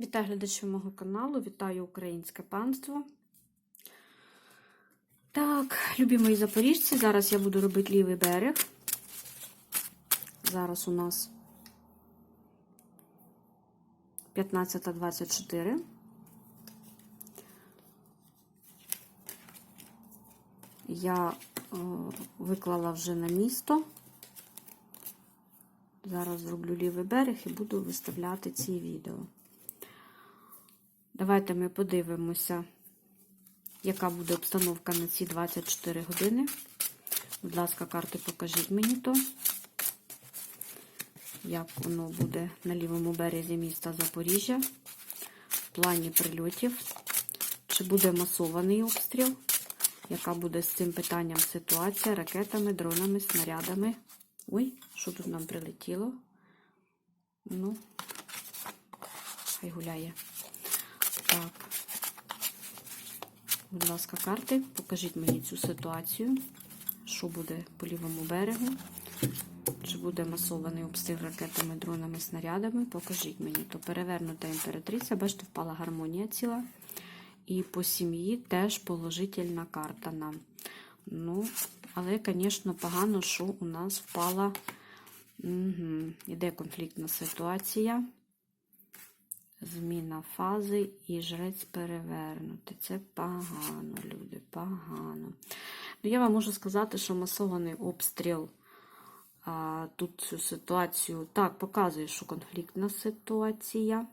Вітаю глядачів мого каналу, вітаю українське панство. Так, любі мої запоріжці, зараз я буду робити лівий берег. Зараз у нас 15.24. Я е, виклала вже на місто. Зараз зроблю лівий берег і буду виставляти ці відео. Давайте ми подивимося, яка буде обстановка на ці 24 години. Будь ласка, карти покажіть мені то, як воно буде на лівому березі міста Запоріжжя, в плані прильотів, чи буде масований обстріл, яка буде з цим питанням ситуація, ракетами, дронами, снарядами. Ой, що тут нам прилетіло? Ну, хай гуляє. Так, будь ласка, карти, покажіть мені цю ситуацію, що буде по лівому берегу, чи буде масований обстріл ракетами, дронами, снарядами. Покажіть мені, то перевернута імператриця, бачите, впала гармонія ціла. І по сім'ї теж положительна карта нам. Ну, але, звісно, погано, що у нас впала. Угу. Іде конфліктна ситуація. Зміна фази і жрець перевернути. Це погано, люди, погано. Ну, я вам можу сказати, що масований обстріл а, тут цю ситуацію так показує, що конфліктна ситуація.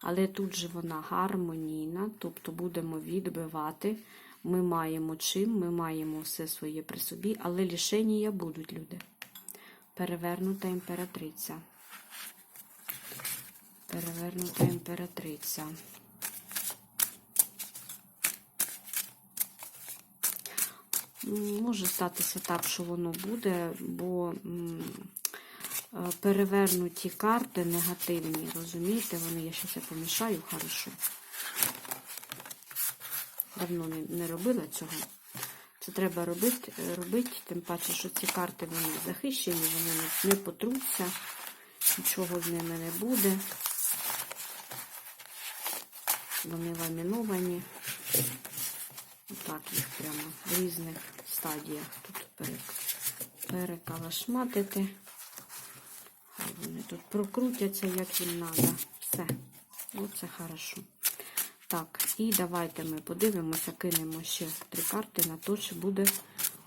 Але тут же вона гармонійна, тобто будемо відбивати. Ми маємо чим, ми маємо все своє при собі, але лішення будуть люди. Перевернута імператриця. Перевернута імператриця. Може статися так, що воно буде, бо перевернуті карти негативні, розумієте, вони, я зараз я помішаю хорошо. Давно не, робила цього. Це треба робити, робити, тим паче, що ці карти вони захищені, вони не потруться, нічого з ними не буде. Вони ламіновані. Отак їх прямо в різних стадіях тут перекалашматити. Хай вони тут прокрутяться, як їм треба. Все. Оце хорошо. Так, і давайте ми подивимося, кинемо ще три карти на те, чи буде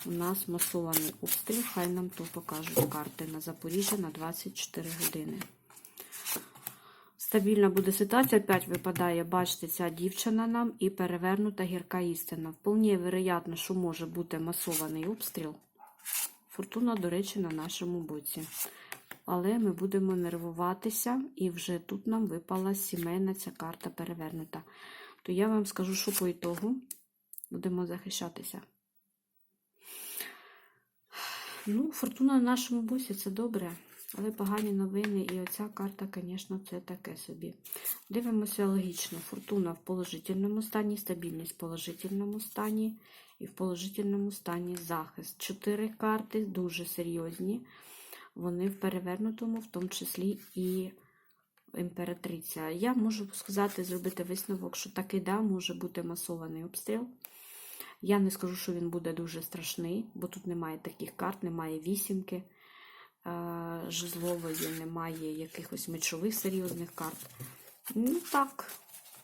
у нас масований обстріл. Хай нам то покажуть карти на Запоріжжя на 24 години. Стабільна буде ситуація. Опять випадає, бачите, ця дівчина нам і перевернута гірка істина. Вполне вероятно, що може бути масований обстріл. Фортуна, до речі, на нашому боці. Але ми будемо нервуватися, і вже тут нам випала сімейна ця карта перевернута. То я вам скажу, що по ітогу будемо захищатися. Ну, фортуна на нашому боці це добре. Але погані новини, і оця карта, звісно, це таке собі. Дивимося логічно. Фортуна в положительному стані, стабільність в положительному стані і в положительному стані захист. Чотири карти дуже серйозні. Вони в перевернутому, в тому числі і імператриця. Я можу сказати, зробити висновок, що таки да, може бути масований обстріл. Я не скажу, що він буде дуже страшний, бо тут немає таких карт, немає вісімки жезлової, немає якихось мечових серйозних карт. Ну так,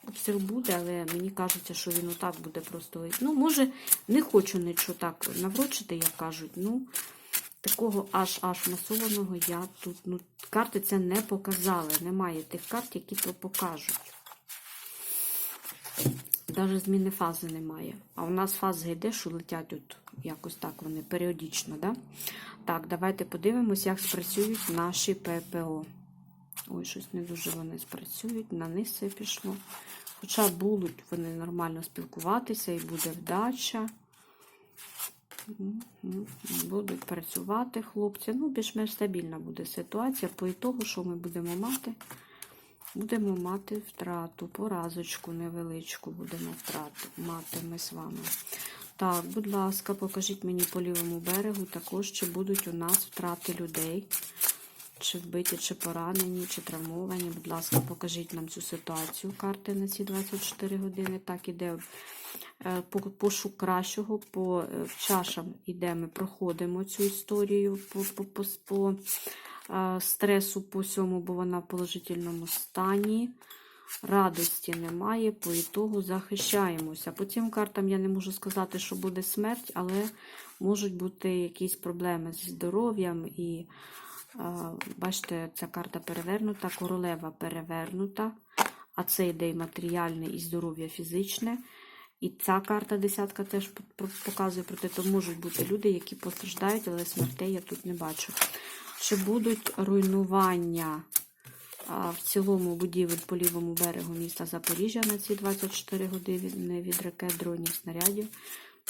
обстріл буде, але мені кажеться, що він отак буде просто. Ну, може, не хочу нічого так наврочити, як кажуть. Ну, такого аж аж масованого я тут. Ну, карти це не показали. Немає тих карт, які то покажуть. Навіть зміни фази немає. А у нас фази йде, що летять от якось так вони періодично, да? Так, давайте подивимось, як спрацюють наші ППО. Ой, щось не дуже вони спрацюють, на них все пішло. Хоча будуть вони нормально спілкуватися і буде вдача. Будуть працювати хлопці. Ну, більш-менш стабільна буде ситуація. По ітогу, що ми будемо мати? Будемо мати втрату, поразочку невеличку будемо втрату мати ми з вами. Так, будь ласка, покажіть мені по лівому берегу також, чи будуть у нас втрати людей, чи вбиті, чи поранені, чи травмовані. Будь ласка, покажіть нам цю ситуацію карти на ці 24 години. Так, іде е, по- пошук кращого, по е, чашам іде, ми проходимо цю історію по, по, по, по стресу по всьому, бо вона в положительному стані. Радості немає, по ітогу захищаємося. По цим картам я не можу сказати, що буде смерть, але можуть бути якісь проблеми зі здоров'ям. І бачите, ця карта перевернута, королева перевернута, а це йде і матеріальне, і здоров'я фізичне. І ця карта десятка теж показує про те, то можуть бути люди, які постраждають, але смертей я тут не бачу. Чи будуть руйнування в цілому будівель по лівому берегу міста Запоріжжя на ці 24 години від ракет, дронів, снарядів?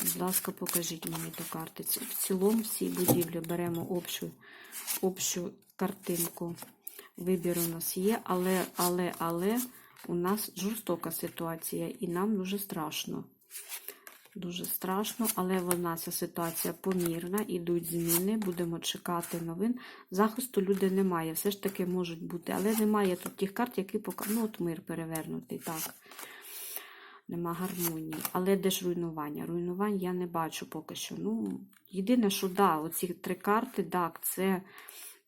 Будь ласка, покажіть мені ту карти. В цілому всі будівлі беремо общу, общу картинку. Вибір у нас є, але, але, але у нас жорстока ситуація і нам дуже страшно. Дуже страшно, але вона ця ситуація помірна, ідуть зміни, будемо чекати новин. Захисту люди немає, все ж таки можуть бути, але немає тут тих карт, які показують. Ну, от мир перевернутий, так. Нема гармонії. Але де ж руйнування? Руйнувань я не бачу поки що. Ну, єдине, що да, оці три карти, так, це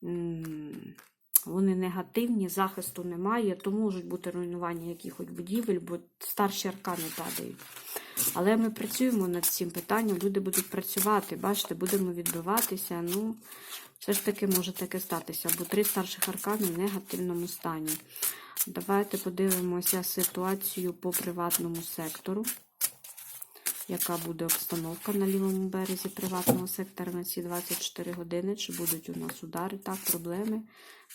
м, вони негативні, захисту немає, то можуть бути руйнування якихось будівель, бо старші аркани падають. Але ми працюємо над цим питанням, люди будуть працювати, бачите, будемо відбиватися. Ну, все ж таки може таке статися, бо три старших аркани в негативному стані. Давайте подивимося ситуацію по приватному сектору. Яка буде обстановка на лівому березі приватного сектора на ці 24 години? Чи будуть у нас удари? Так, проблеми.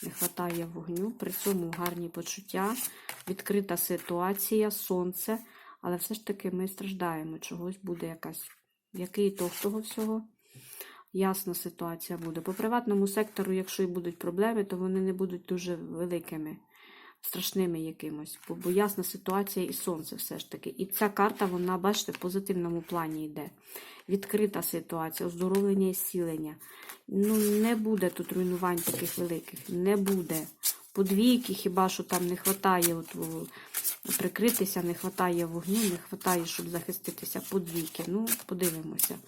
Не вистачає вогню. При цьому гарні почуття, відкрита ситуація, сонце. Але все ж таки ми страждаємо. Чогось буде якась. Який ітог того всього? Ясна ситуація буде. По приватному сектору, якщо і будуть проблеми, то вони не будуть дуже великими, страшними якимось. Бо, бо ясна ситуація і сонце все ж таки. І ця карта, вона, бачите, в позитивному плані йде. Відкрита ситуація, оздоровлення і зцілення. Ну, не буде тут руйнувань таких великих. Не буде. Подвійки, хіба що там не вистачає прикритися, не вистачає вогню, не вистачає, щоб захиститися. Подвійки. Ну, подивимося.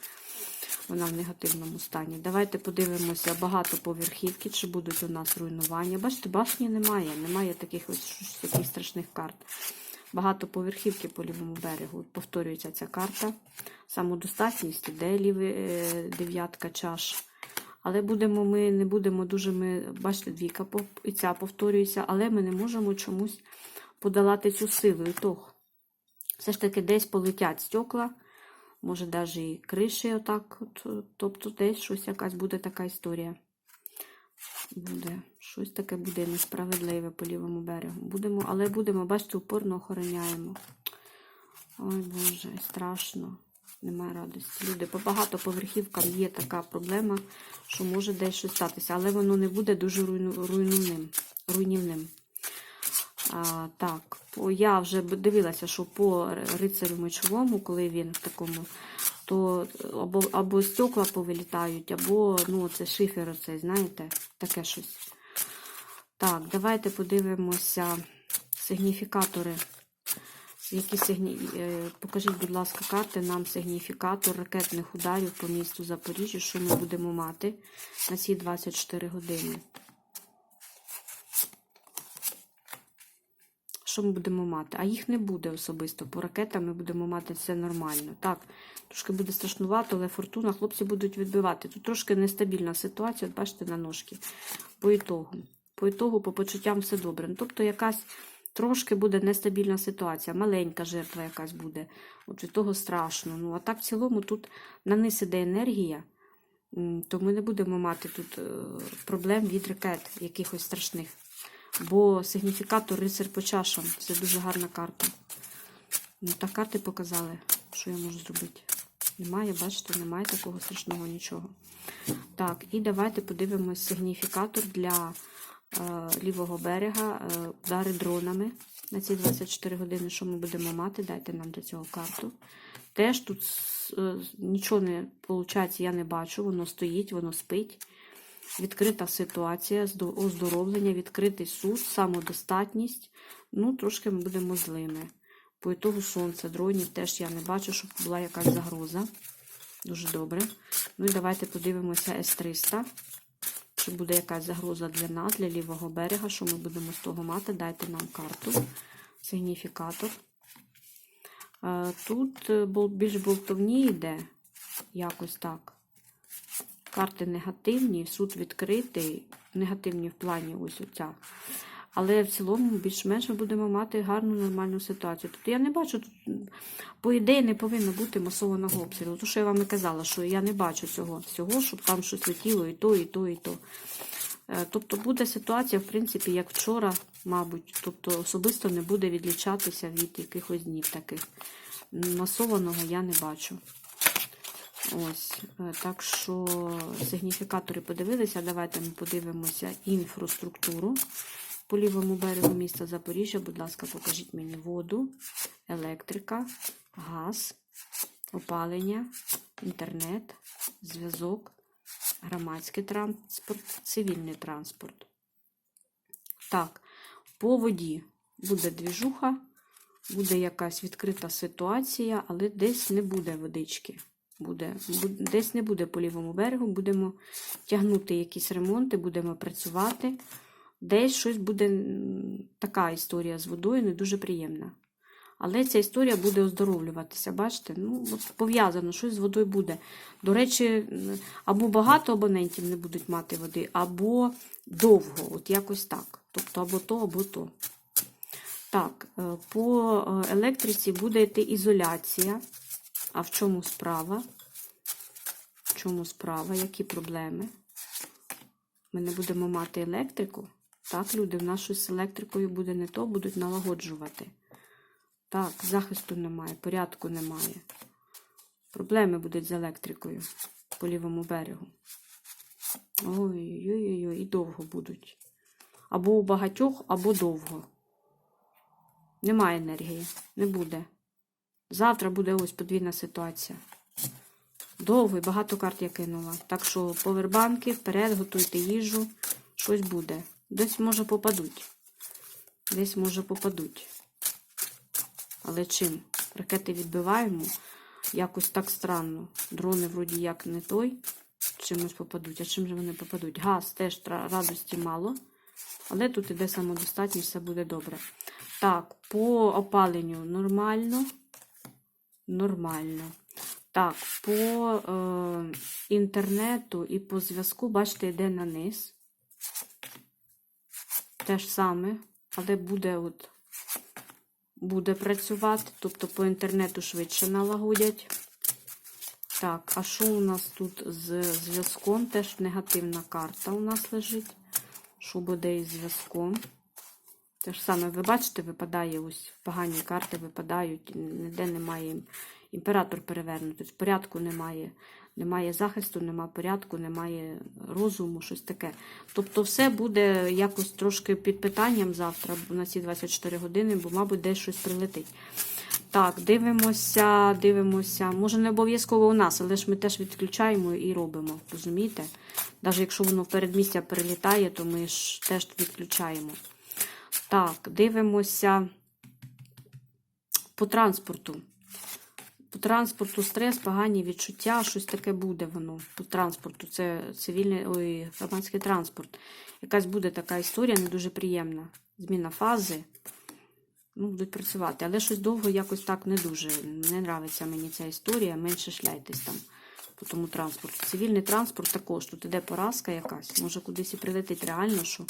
Вона в негативному стані. Давайте подивимося багатоповерхівки, чи будуть у нас руйнування. Бачите, башні немає, немає таких ось таких страшних карт. Багатоповерхівки по лівому берегу. Повторюється ця карта. Самодостатність, іде лівий, е, дев'ятка чаш. Але будемо ми, не будемо дуже ми, бачите, двійка і ця повторюється, але ми не можемо чомусь подолати цю силу. І тох. Все ж таки десь полетять стекла, може навіть і криші отак. От, тобто десь щось якась буде така історія. Буде. Щось таке буде несправедливе по лівому берегу. Будемо, але будемо, бачите, упорно охороняємо. Ой Боже, страшно. Немає радості. Люди, по багатоповерхівкам є така проблема, що може десь щось статися, але воно не буде дуже руйнівним. Так, я вже дивилася, що по рицарю мечовому, коли він в такому, то або, або стекла повилітають, або ну, це шифер, оцей, знаєте, таке щось. Так, давайте подивимося сигніфікатори. Які сигні... е, Покажіть, будь ласка, карти нам сигніфікатор ракетних ударів по місту Запоріжжя, що ми будемо мати на ці 24 години. Що ми будемо мати? А їх не буде особисто. По ракетам ми будемо мати все нормально. Так, трошки буде страшнувато, але фортуна, хлопці будуть відбивати. Тут трошки нестабільна ситуація, от бачите, на ножки. По ітогу. По ітогу, по почуттям все добре. Ну, тобто якась трошки буде нестабільна ситуація, маленька жертва якась буде. От від того страшно. Ну, а так в цілому тут на низ іде енергія, то ми не будемо мати тут е, проблем від ракет якихось страшних. Бо сигніфікатор рицар по чашам це дуже гарна карта. Ну, так карти показали, що я можу зробити. Немає, бачите, немає такого страшного нічого. Так, і давайте подивимось сигніфікатор для е, лівого берега, е, удари дронами на ці 24 години. Що ми будемо мати? Дайте нам для цього карту. Теж тут е, нічого не виходить, я не бачу, воно стоїть, воно спить. Відкрита ситуація, оздоровлення, відкритий суд, самодостатність. Ну, трошки ми будемо злими. По ітогу сонця, дронів теж я не бачу, щоб була якась загроза. Дуже добре. Ну і давайте подивимося С-300. Чи буде якась загроза для нас, для лівого берега, що ми будемо з того мати? Дайте нам карту. Сигніфікатор. Е, Тут е, більш болтовні йде, якось так. Карти негативні, суд відкритий, негативні в плані ось оця. Але в цілому більш-менш ми будемо мати гарну нормальну ситуацію. Тобто я не бачу, по ідеї, не повинно бути масованого обстрілу. Тому що я вам і казала, що я не бачу цього всього, щоб там щось летіло і то, і то, і то. Е, Тобто буде ситуація, в принципі, як вчора, мабуть. Тобто особисто не буде відлічатися від якихось днів таких. Масованого я не бачу. Ось, е, так що сигніфікатори подивилися. Давайте ми подивимося інфраструктуру по лівому берегу міста Запоріжжя. Будь ласка, покажіть мені воду, електрика, газ, опалення, інтернет, зв'язок, громадський транспорт, цивільний транспорт. Так, по воді буде двіжуха, буде якась відкрита ситуація, але десь не буде водички. Буде, десь не буде по лівому берегу, будемо тягнути якісь ремонти, будемо працювати. Десь щось буде така історія з водою, не дуже приємна. Але ця історія буде оздоровлюватися. Бачите? Ну, пов'язано, щось з водою буде. До речі, або багато абонентів не будуть мати води, або довго, от якось так. Тобто або то, або то. Так, е, по е, електриці буде йти ізоляція. А в чому справа? В чому справа? Які проблеми? Ми не будемо мати електрику. Так, люди, в нас щось з електрикою буде не то, будуть налагоджувати. Так, захисту немає, порядку немає. Проблеми будуть з електрикою по лівому берегу. Ой-ой-ой, і довго будуть. Або у багатьох, або довго. Немає енергії, не буде. Завтра буде ось подвійна ситуація. Довго і багато карт я кинула. Так що повербанки, вперед, готуйте їжу. Щось буде. Десь може попадуть. Десь може попадуть. Але чим? Ракети відбиваємо. Якось так странно. Дрони вроді як не той. Чимось попадуть. А чим же вони попадуть? Газ теж радості мало. Але тут іде самодостатність, все буде добре. Так, по опаленню нормально. Нормально. Так, по е, інтернету і по зв'язку, бачите, йде на низ. Те ж саме, але буде от буде працювати, тобто по інтернету швидше налагодять. Так, а що у нас тут з зв'язком? Теж негативна карта у нас лежить. Що буде із зв'язком? Те ж саме, ви бачите, випадає ось погані карти випадають, ніде немає імператор перевернутий, порядку немає. Немає захисту, немає порядку, немає розуму, щось таке. Тобто все буде якось трошки під питанням завтра на ці 24 години, бо, мабуть, десь щось прилетить. Так, дивимося, дивимося. Може, не обов'язково у нас, але ж ми теж відключаємо і робимо. Розумієте? Навіть якщо воно в передмістя перелітає, то ми ж теж відключаємо. Так, дивимося по транспорту. По транспорту стрес, погані відчуття, щось таке буде воно. По транспорту. Це цивільний ой, громадський транспорт. Якась буде така історія не дуже приємна. Зміна фази. Ну, будуть працювати. Але щось довго якось так не дуже. Не нравиться мені ця історія. Менше шляйтесь там по тому транспорту. Цивільний транспорт також. Тут іде поразка якась. Може кудись і прилетить реально, що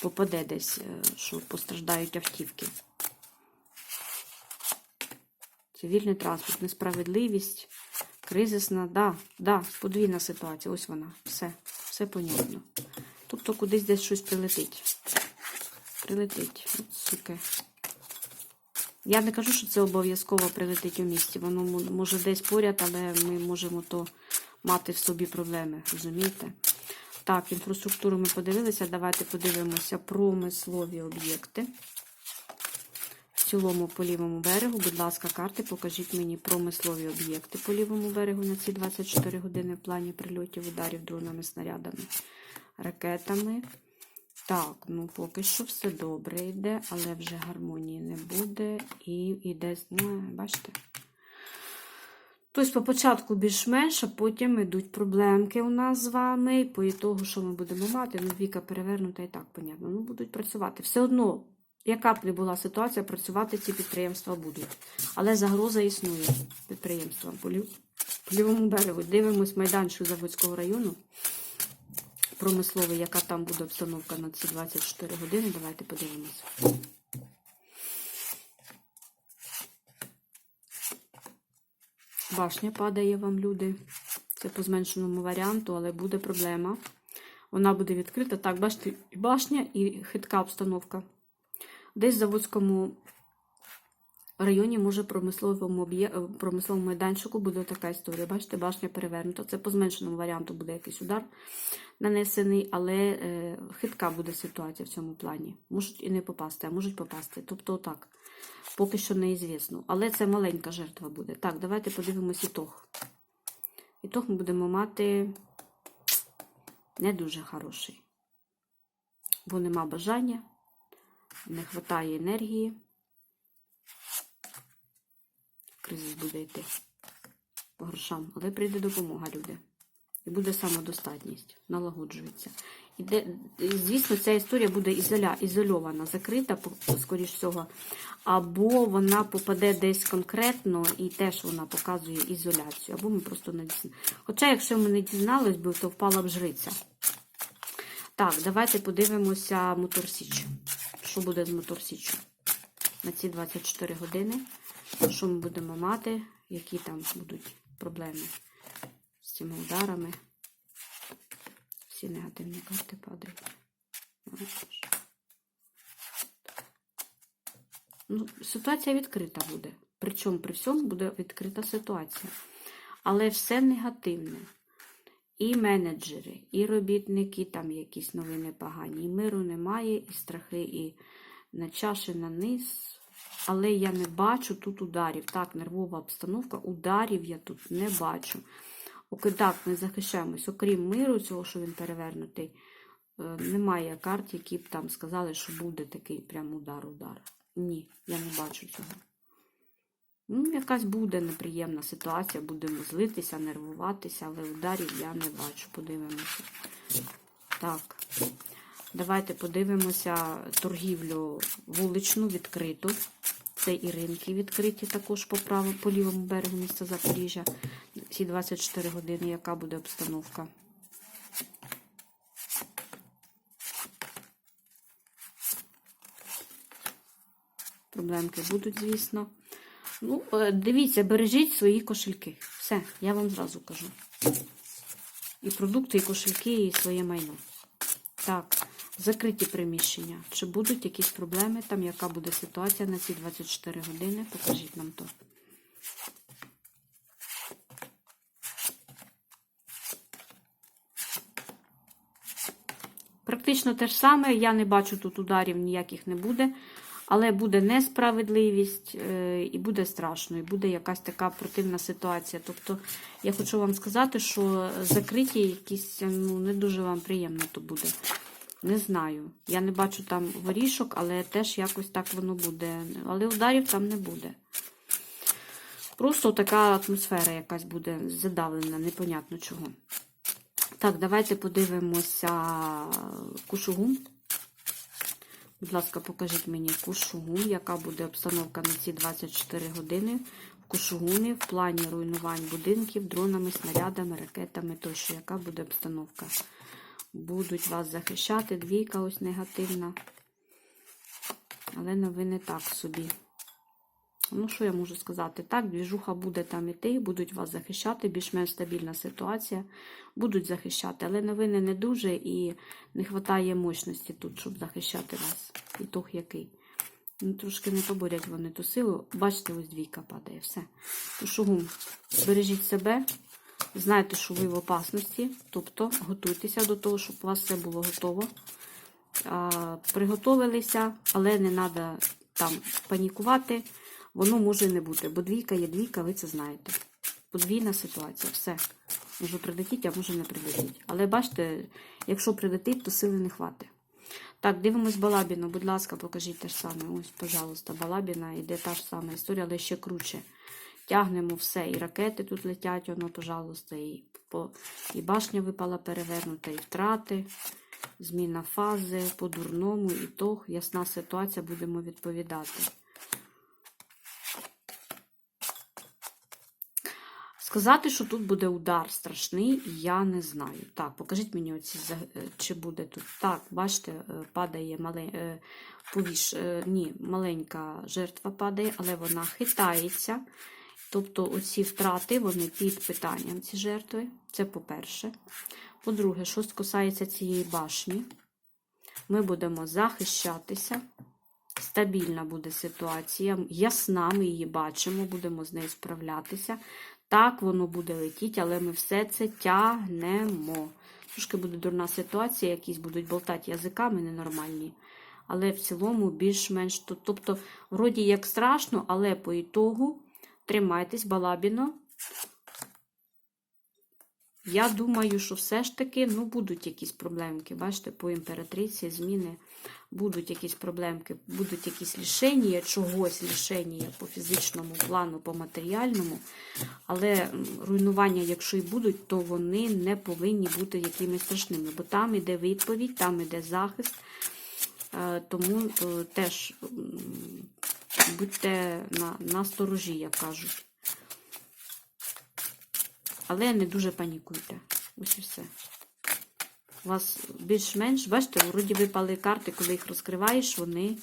попаде десь, е, що постраждають автівки. Цивільний транспорт, несправедливість, кризисна, да, да, подвійна ситуація. Ось вона. Все, все понятно. Тобто кудись десь щось прилетить. Прилетить. От, суки. Я не кажу, що це обов'язково прилетить у місті. Воно може десь поряд, але ми можемо то мати в собі проблеми, розумієте? Так, інфраструктуру ми подивилися. Давайте подивимося промислові об'єкти. В цілому по лівому берегу, будь ласка, карти, покажіть мені промислові об'єкти по лівому берегу на ці 24 години в плані прильотів, ударів дронами, снарядами. ракетами. Так, ну поки що все добре йде, але вже гармонії не буде. І йде, ну, бачите? Тобто, по початку більш-менш, а потім йдуть проблемки у нас з вами. І по ітогу, що ми будемо мати, ну, двійка перевернута і так, понятно. Ну, будуть працювати. Все одно, яка б не була ситуація, працювати ці підприємства будуть. Але загроза існує підприємствам по лів- по лівому берегу. Дивимось майданчик Заводського району. Промисловий, яка там буде обстановка на ці 24 години. Давайте подивимося. Башня падає вам, люди. Це по зменшеному варіанту, але буде проблема. Вона буде відкрита. Так, бачите, і башня, і хитка обстановка. Десь в Заводському районі, може, промисловому, е, промисловому майданчику буде така історія. Бачите, башня перевернута. Це по зменшеному варіанту буде якийсь удар нанесений, але е, хитка буде ситуація в цьому плані. Можуть і не попасти, а можуть попасти. Тобто, так, поки що неізвісно. Але це маленька жертва буде. Так, давайте подивимось ітог. Ітог ми будемо мати не дуже хороший. Бо нема бажання, не вистачає енергії. Кризис буде йти по грошам, але прийде допомога, люди. І буде самодостатність, налагоджується. І де, і, звісно, ця історія буде ізоля, ізольована, закрита, скоріш всього, або вона попаде десь конкретно і теж вона показує ізоляцію, або ми просто не дізнаємося. Хоча, якщо ми не дізнались би, то впала б жриця. Так, давайте подивимося Мотор Січ. Що буде з Мотор Січчю на ці 24 години? Що ми будемо мати? Які там будуть проблеми цими ударами? Всі негативні карти падають. Ну, ситуація відкрита буде. Причому при всьому буде відкрита ситуація. Але все негативне. І менеджери, і робітники, там якісь новини погані. І миру немає, і страхи, і на чаші на низ. Але я не бачу тут ударів. Так, нервова обстановка, ударів я тут не бачу. Оки так, ми захищаємось. Окрім миру, цього, що він перевернутий, е, немає карт, які б там сказали, що буде такий прям удар-удар. Ні, я не бачу цього. Ну, якась буде неприємна ситуація, будемо злитися, нервуватися, але ударів я не бачу. Подивимося. Так, давайте подивимося торгівлю вуличну, відкриту. Це і ринки відкриті також по праву, по лівому берегу міста Запоріжжя. Ці 24 години, яка буде обстановка. Проблемки будуть, звісно. Ну, е, дивіться, бережіть свої кошельки. Все, я вам зразу кажу. І продукти, і кошельки, і своє майно. Так, закриті приміщення. Чи будуть якісь проблеми там, яка буде ситуація на ці 24 години? Покажіть нам то. Практично те ж саме. Я не бачу тут ударів, ніяких не буде. Але буде несправедливість е, і буде страшно, і буде якась така противна ситуація. Тобто, я хочу вам сказати, що закриті якісь ну, не дуже вам приємно то буде. Не знаю. Я не бачу там ворішок, але теж якось так воно буде. Але ударів там не буде. Просто така атмосфера якась буде задавлена, непонятно чого. Так, давайте подивимося кушугум. Будь ласка, покажіть мені Кушугун, яка буде обстановка на ці 24 години в Кушугуні в плані руйнувань будинків, дронами, снарядами, ракетами тощо. Яка буде обстановка? Будуть вас захищати, двійка ось негативна. Але новини так собі. Ну, що я можу сказати? Так, двіжуха буде там іти, будуть вас захищати, більш-менш стабільна ситуація. Будуть захищати, але новини не дуже і не вистачає мощності тут, щоб захищати вас. Ітог який. Ну, трошки не поборять вони ту силу. Бачите, ось двійка падає. Все. Шугум, бережіть себе. Знайте, що ви в опасності. Тобто готуйтеся до того, щоб у вас все було готово. А, приготовилися, але не треба там панікувати. Воно може не бути, бо двійка є двійка, ви це знаєте. Подвійна ситуація, все. Може прилетіть, а може не прилетіть. Але бачите, якщо прилетить, то сили не хватить. Так, дивимось Балабіну, будь ласка, покажіть те ж саме. Ось, пожалуйста, Балабіна, іде та ж сама історія, але ще круче. Тягнемо все. І ракети тут летять, воно, пожалуйста, і, по, і башня випала перевернута, і втрати, зміна фази, по-дурному, ітог, ясна ситуація, будемо відповідати. Сказати, що тут буде удар страшний, я не знаю. Так, покажіть мені оці, е, чи буде тут. Так, бачите, е, падає мале, е, повіш, ні, маленька жертва падає, але вона хитається. Тобто оці втрати, вони під питанням, ці жертви. Це по-перше. По-друге, що касається цієї башні, ми будемо захищатися. Стабільна буде ситуація, ясна, ми її бачимо, будемо з нею справлятися. Так, воно буде летіти, але ми все це тягнемо. Трошки буде дурна ситуація, якісь будуть болтати язиками ненормальні. Але в цілому більш-менш. то- Тобто, вроді як страшно, але по ітогу тримайтесь, балабіно. Я думаю, що все ж таки ну, будуть якісь проблемки. Бачите, по імператриці зміни будуть якісь проблемки, будуть якісь лишення, чогось лишення по фізичному плану, по матеріальному. Але руйнування, якщо і будуть, то вони не повинні бути якимись страшними. Бо там іде відповідь, там іде захист. Тому е, теж будьте на, на сторожі, як кажуть. Але не дуже панікуйте. Ось і все. У вас більш-менш, бачите, вроді випали карти, коли їх розкриваєш, вони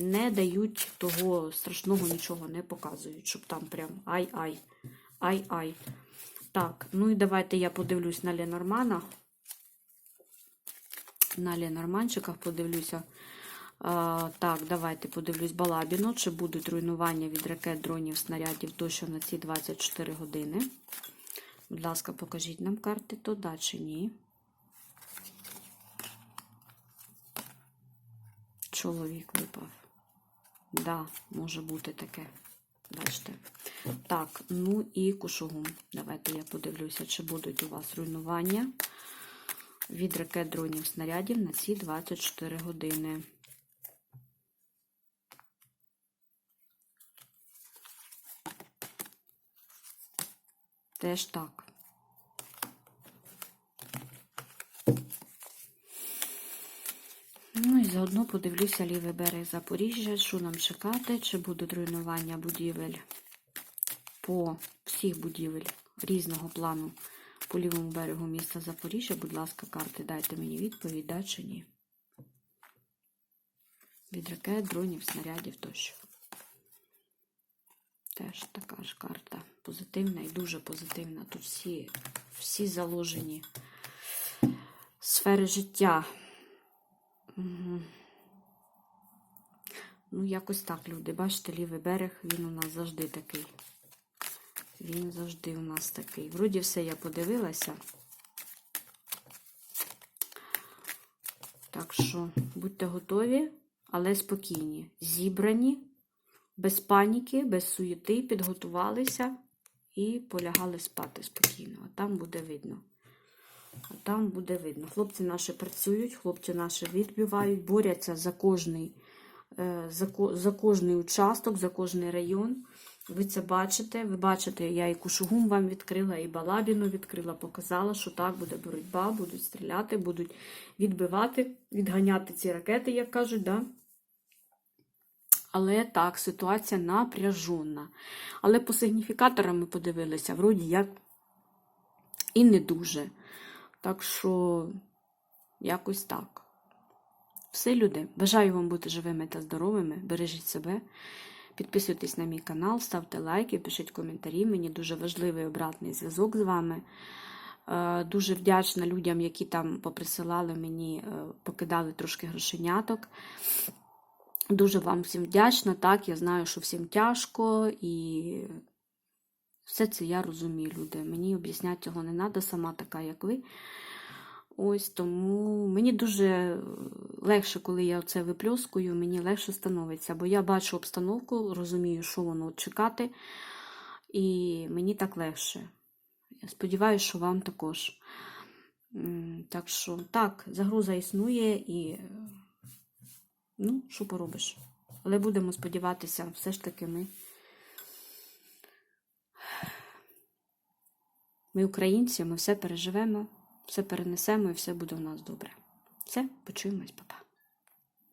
не дають того страшного нічого, не показують, щоб там прям ай-ай, ай-ай. Так, ну і давайте я подивлюсь на Ленорманах. На Ленорманчиках подивлюся. Так, давайте подивлюсь Балабіно, чи будуть руйнування від ракет, дронів, снарядів тощо на ці 24 години. Будь ласка, покажіть нам карти, то да чи ні. Чоловік випав. Да, може бути таке. Бачите. Так, ну і кушугум. Давайте я подивлюся, чи будуть у вас руйнування від ракет, дронів, снарядів на ці 24 години. Теж так. Ну і заодно подивлюся лівий берег Запоріжжя, що нам чекати, чи будуть руйнування будівель по всіх будівель різного плану по лівому берегу міста Запоріжжя. Будь ласка, карти, дайте мені відповідь, да чи ні. Від ракет, дронів, снарядів тощо. Теж така ж карта позитивна і дуже позитивна. Тут всі, всі заложені сфери життя. Угу. Ну, якось так, люди. Бачите, лівий берег, він у нас завжди такий. Він завжди у нас такий. Вроді все я подивилася. Так що будьте готові, але спокійні. Зібрані, без паніки, без суєти, підготувалися і полягали спати спокійно. А там буде видно. А там буде видно. Хлопці наші працюють, хлопці наші відбивають, борються за кожний, е, за кожний участок, за кожний район. Ви це бачите. Ви бачите, я і Кушугум вам відкрила, і Балабіну відкрила, показала, що так буде боротьба, будуть стріляти, будуть відбивати, відганяти ці ракети, як кажуть, да? Але так, ситуація напряжена. Але по сигніфікаторам ми подивилися, вроді як і не дуже. Так що, якось так. Все, люди. Бажаю вам бути живими та здоровими. Бережіть себе. Підписуйтесь на мій канал, ставте лайки, пишіть коментарі. Мені дуже важливий обратний зв'язок з вами. Е, Дуже вдячна людям, які там поприсилали мені, е, покидали трошки грошеняток. Дуже вам всім вдячна. Так, я знаю, що всім тяжко і все це я розумію, люди. Мені об'ясняти цього не треба, сама така, як ви. Ось тому мені дуже легше, коли я це випльоскую, мені легше становиться, бо я бачу обстановку, розумію, що воно чекати. і мені так легше. Я сподіваюся, що вам також. Так що, так, загруза існує і. Ну, що поробиш? Але будемо сподіватися, все ж таки ми. Ми українці, ми все переживемо, все перенесемо і все буде у нас добре. Все, почуємось, папа.